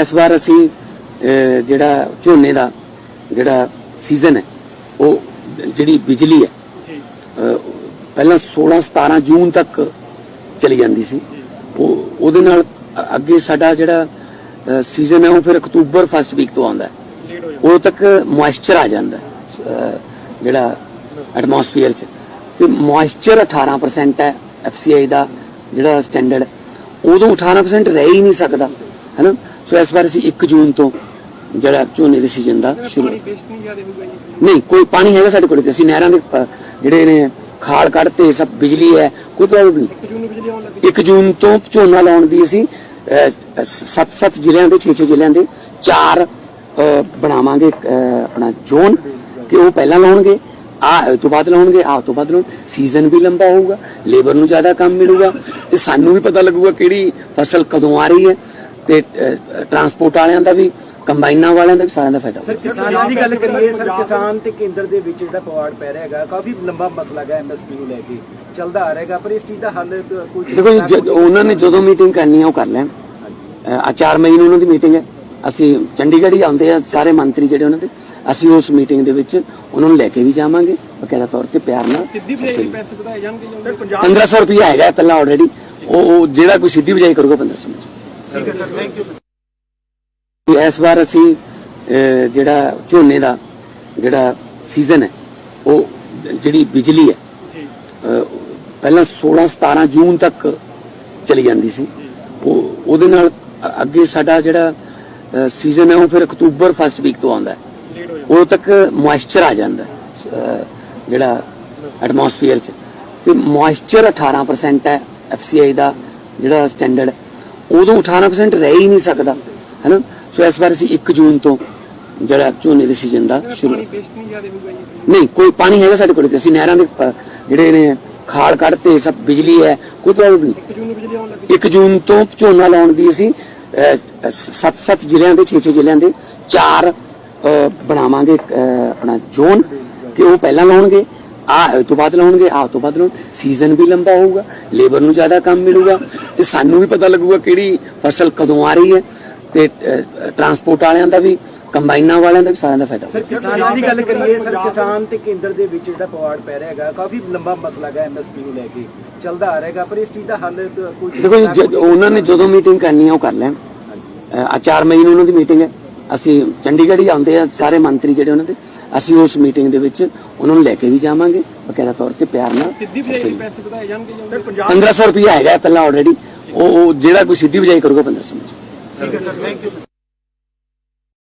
ਇਸ ਵਾਰ ਅਸੀਂ ਜਿਹੜਾ ਝੋਨੇ ਦਾ ਜਿਹੜਾ ਸੀਜ਼ਨ ਹੈ ਉਹ ਜਿਹੜੀ ਬਿਜਲੀ ਹੈ ਪਹਿਲਾਂ 16 17 ਜੂਨ ਤੱਕ ਚਲੀ ਜਾਂਦੀ ਸੀ। ਉਹ ਉਹਦੇ ਨਾਲ ਅੱਗੇ ਸਾਡਾ ਜਿਹੜਾ ਸੀਜ਼ਨ ਹੈ ਉਹ ਫਿਰ ਅਕਤੂਬਰ ਫਸਟ ਵੀਕ ਤੋਂ ਆਉਂਦਾ ਹੈ। ਉਦੋਂ ਤੱਕ ਮੋਇਸਚਰ ਆ ਜਾਂਦਾ ਜਿਹੜਾ ਐਟਮੋਸਫੀਅਰ ਚ। ਤੇ ਮੋਇਸਚਰ 18% ਹੈ ਐਫਸੀਆਈ ਦਾ ਜਿਹੜਾ ਸਟੈਂਡਰਡ ਉਦੋਂ 18% ਰਹਿ ਹੀ ਨਹੀਂ ਸਕਦਾ ਹੈਨਾ ਸੋ ਇਸ ਵਾਰ ਅਸੀਂ 1 ਜੂਨ ਤੋਂ ਜਿਹੜਾ ਝੋਨੇ ਦੇ ਸੀਜ਼ਨ ਦਾ ਸ਼ੁਰੂ ਨਹੀਂ ਕੋਈ ਪਾਣੀ ਹੈਗਾ ਸਾਡੇ ਕੋਲ ਤੇ। ਅਸੀਂ ਨਹਿਰਾਂ ਦੇ ਜਿਹੜੇ ਨੇ ਖਾਲ ਕੱਢਤੇ ਸਭ ਬਿਜਲੀ ਹੈ ਕੋਈ ਪ੍ਰੋਬਲਮ ਨਹੀਂ। 1 ਜੂਨ ਤੋਂ ਝੋਨਾ ਲਾਉਣ ਦੀ ਅਸੀਂ 7-7 ਜ਼ਿਲ੍ਹਿਆਂ ਦੇ 6-6 ਜ਼ਿਲ੍ਹਿਆਂ ਦੇ ਚਾਰ ਅ, ਬਣਾਵਾਂਗੇ ਅ, ਆਪਣਾ ਜ਼ੋਨ ਕਿ ਉਹ ਪਹਿਲਾਂ ਲਾਉਣਗੇ ਆ ਤੋਂ ਬਾਅਦ ਲਾਉਣਗੇ ਆ ਤੋਂ ਬਾਅਦ ਲਾਉਣ ਸੀਜ਼ਨ ਵੀ ਲੰਬਾ ਹੋਊਗਾ ਲੇਬਰ ਨੂੰ ਜ਼ਿਆਦਾ ਕੰਮ ਮਿਲੂਗਾ ਤੇ ਸਾਨੂੰ ਵੀ ਪਤਾ ਲੱਗੂਗਾ ਕਿਹੜੀ ਫਸਲ ਕਦੋਂ ਆ ਰਹੀ ਹੈ। ਤੇ ਟਰਾਂਸਪੋਰਟ ਵਾਲਿਆਂ ਦਾ ਵੀ ਕੰਬਾਈਨਾਂ ਵਾਲਿਆਂ ਦਾ ਵੀ ਸਾਰਿਆਂ ਦਾ ਫਾਇਦਾ ਹੋਊਗਾ। ਕਿਸਾਨਾਂ ਦੀ ਗੱਲ ਕਰੀਏ ਸਰ ਕਿਸਾਨ ਤੇ ਕੇਂਦਰ ਦੇ ਵਿੱਚ ਜਿਹੜਾ ਪਵਾੜ ਪੈ ਰਿਹਾ ਹੈਗਾ ਕਾਫੀ ਲੰਬਾ ਮਸਲਾ ਹੈਗਾ ਐਮਐਸਪੀ ਨੂੰ ਲੈ ਕੇ ਚੱਲਦਾ ਆ ਰਿਹਾਗਾ ਪਰ ਇਸ ਚੀਜ਼ ਦਾ ਹੱਲ ਤਾਂ ਕੋਈ ਦੇਖੋ ਜੀ ਜਦ ਉਹਨਾਂ ਨੇ ਜਦੋਂ ਮੀਟਿੰਗ ਕਰਨੀ ਹੈ ਉਹ ਕਰ ਲੈਣ। ਆ 4 ਮਈ ਨੂੰ ਉਹਨਾਂ ਦੀ ਮੀਟਿੰਗ ਹੈ। ਅਸੀਂ ਚੰਡੀਗੜ੍ਹ ਹੀ ਆਉਂਦੇ ਆ ਸਾਰੇ ਮੰਤਰੀ ਜਿਹੜੇ ਉਹਨਾਂ ਦੇ ਅਸੀਂ ਉਸ ਮੀਟਿੰਗ ਦੇ ਵਿੱਚ ਉਹਨਾਂ ਨੂੰ ਲੈ ਕੇ ਵੀ ਜਾਵਾਂਗੇ ਬਕਾਇਦਾ ਤੌਰ ਤੇ ਪਿਆਰ ਨਾਲ। ਸਿੱਧੀ ਬਜਾਈ ਪੈਸੇ ਵਧਾਏ ਜਾਣਗੇ ਜਾਂ। 1500 ਰੁਪਏ ਹੈਗਾ ਪਹਿਲਾਂ ਆਲਰੇਡੀ ਉਹ ਜਿਹੜਾ ਕੋਈ ਸਿੱਧੀ ਬਜਾਈ ਕਰੂਗਾ 1500 ਵਿੱਚ ਠੀਕ ਹੈ ਸਰ ਥੈਂਕ ਯੂ ਇਸ ਵਾਰ ਅਸੀਂ ਜਿਹੜਾ ਝੋਨੇ ਦਾ ਜਿਹੜਾ ਸੀਜ਼ਨ ਹੈ ਉਹ ਜਿਹੜੀ ਬਿਜਲੀ ਹੈ ਪਹਿਲਾਂ 16 17 ਜੂਨ ਤੱਕ ਚਲੀ ਜਾਂਦੀ ਸੀ। ਉਹ ਉਹਦੇ ਨਾਲ ਅੱਗੇ ਸਾਡਾ ਜਿਹੜਾ ਸੀਜ਼ਨ ਹੈ ਉਹ ਫਿਰ ਅਕਤੂਬਰ ਫਸਟ ਵੀਕ ਤੋਂ ਆਉਂਦਾ ਹੈ। ਉਦੋਂ ਤੱਕ ਮੋਇਸਚਰ ਆ ਜਾਂਦਾ ਜਿਹੜਾ ਐਟਮੋਸਫੀਅਰ ਚ। ਤੇ ਮੋਇਸਚਰ 18% ਹੈ ਐਫਸੀਆਈ ਦਾ ਜਿਹੜਾ ਸਟੈਂਡਰਡ ਉਦੋਂ 18% ਰਹਿ ਹੀ ਨਹੀਂ ਸਕਦਾ ਹੈਨਾ? ਸੋ ਇਸ ਵਾਰ ਅਸੀਂ 1 ਜੂਨ ਤੋਂ ਜਿਹੜਾ ਝੋਨੇ ਦੇ ਸੀਜ਼ਨ ਦਾ ਸ਼ੁਰੂ ਨਹੀਂ ਕੋਈ ਪਾਣੀ ਹੈਗਾ ਸਾਡੇ ਕੋਲ ਤੇ ਅਸੀਂ ਨਹਿਰਾਂ ਦੇ ਜਿਹੜੇ ਨੇ ਖਾਲ ਕੱਢਤੇ ਸਭ ਬਿਜਲੀ ਹੈ ਕੋਈ ਪ੍ਰੋਬਲਮ ਨਹੀਂ। 1 ਜੂਨ ਨੂੰ ਬਿਜਲੀ ਆਉਣ ਲੱਗੀ 1 ਜੂਨ ਤੋਂ ਝੋਨਾ ਲਾਉਣ ਦੀ ਅਸੀਂ 7-7 ਜ਼ਿਲ੍ਹਿਆਂ ਦੇ 6-6 ਜ਼ਿਲ੍ਹਿਆਂ ਦੇ ਚਾਰ ਬਣਾਵਾਂਗੇ ਆਪਣਾ ਜ਼ੋਨ ਕਿ ਉਹ ਪਹਿਲਾਂ ਲਾਉਣਗੇ ਆ ਇਹ ਤੋਂ ਬਾਅਦ ਲਾਉਣਗੇ ਆ ਤੋਂ ਬਾਅਦ ਲਾਉਣ ਸੀਜ਼ਨ ਵੀ ਲੰਬਾ ਹੋਊਗਾ ਲੇਬਰ ਨੂੰ ਜ਼ਿਆਦਾ ਕੰਮ ਮਿਲੂਗਾ ਤੇ ਸਾਨੂੰ ਵੀ ਪਤਾ ਲੱਗੂਗਾ ਕਿਹੜੀ ਫਸਲ ਕਦੋਂ ਆ ਰਹੀ ਹੈ ਤੇ ਟਰਾਂਸਪੋਰਟ ਵਾਲਿਆਂ ਦਾ ਵੀ ਕੰਬਾਈਨਾਂ ਵਾਲਿਆਂ ਦਾ ਵੀ ਸਾਰਿਆਂ ਦਾ ਫਾਇਦਾ ਹੋਊਗਾ। ਸਰ ਕਿਸਾਨਾਂ ਦੀ ਗੱਲ ਕਰੀਏ ਸਰ ਕਿਸਾਨ ਤੇ ਕੇਂਦਰ ਦੇ ਵਿੱਚ ਜਿਹੜਾ ਪਵਾੜ ਪੈ ਰਿਹਾ ਹੈਗਾ ਕਾਫੀ ਲੰਬਾ ਮਸਲਾ ਹੈਗਾ ਐਮਐਸਪੀ ਨੂੰ ਲੈ ਕੇ ਚੱਲਦਾ ਆ ਰਿਹਾਗਾ ਪਰ ਇਸ ਚੀਜ਼ ਦਾ ਹੱਲ ਕੋਈ ਦੇਖੋ ਉਹਨਾਂ ਨੇ ਜਦੋਂ ਮੀਟਿੰਗ ਕਰਨੀ ਹੈ ਉਹ ਕਰ ਲੈਣ। ਆ 4 ਮਈ ਨੂੰ ਉਹਨਾਂ ਦੀ ਮੀਟਿੰਗ ਹੈ। ਅਸੀਂ ਚੰਡੀਗੜ੍ਹ ਹੀ ਆਉਂਦੇ ਆ ਸਾਰੇ ਮੰਤਰੀ ਜਿਹੜੇ ਉਹਨਾਂ ਦੇ ਅਸੀਂ ਉਸ ਮੀਟਿੰਗ ਦੇ ਵਿੱਚ ਉਹਨਾਂ ਨੂੰ ਲੈ ਕੇ ਵੀ ਜਾਵਾਂਗੇ ਬਕਾਇਦਾ ਤੌਰ ਤੇ ਪਿਆਰ ਨਾਲ। ਸਿੱਧੀ ਬਜਾਈ ਪੈਸੇ ਵਧਾਏ ਜਾਣਗੇ ਜਾਂ 1500 ਰੁਪਏ ਹੈਗਾ ਪਹਿਲਾਂ ਆਲਰੇਡੀ ਉਹ ਜਿਹੜਾ ਕੋਈ ਸਿੱਧੀ ਬਜਾਈ ਕਰੂਗਾ 1500 ਵਿੱਚ ਠੀਕ ਹੈ ਸਰ ਥੈਂਕ ਯੂ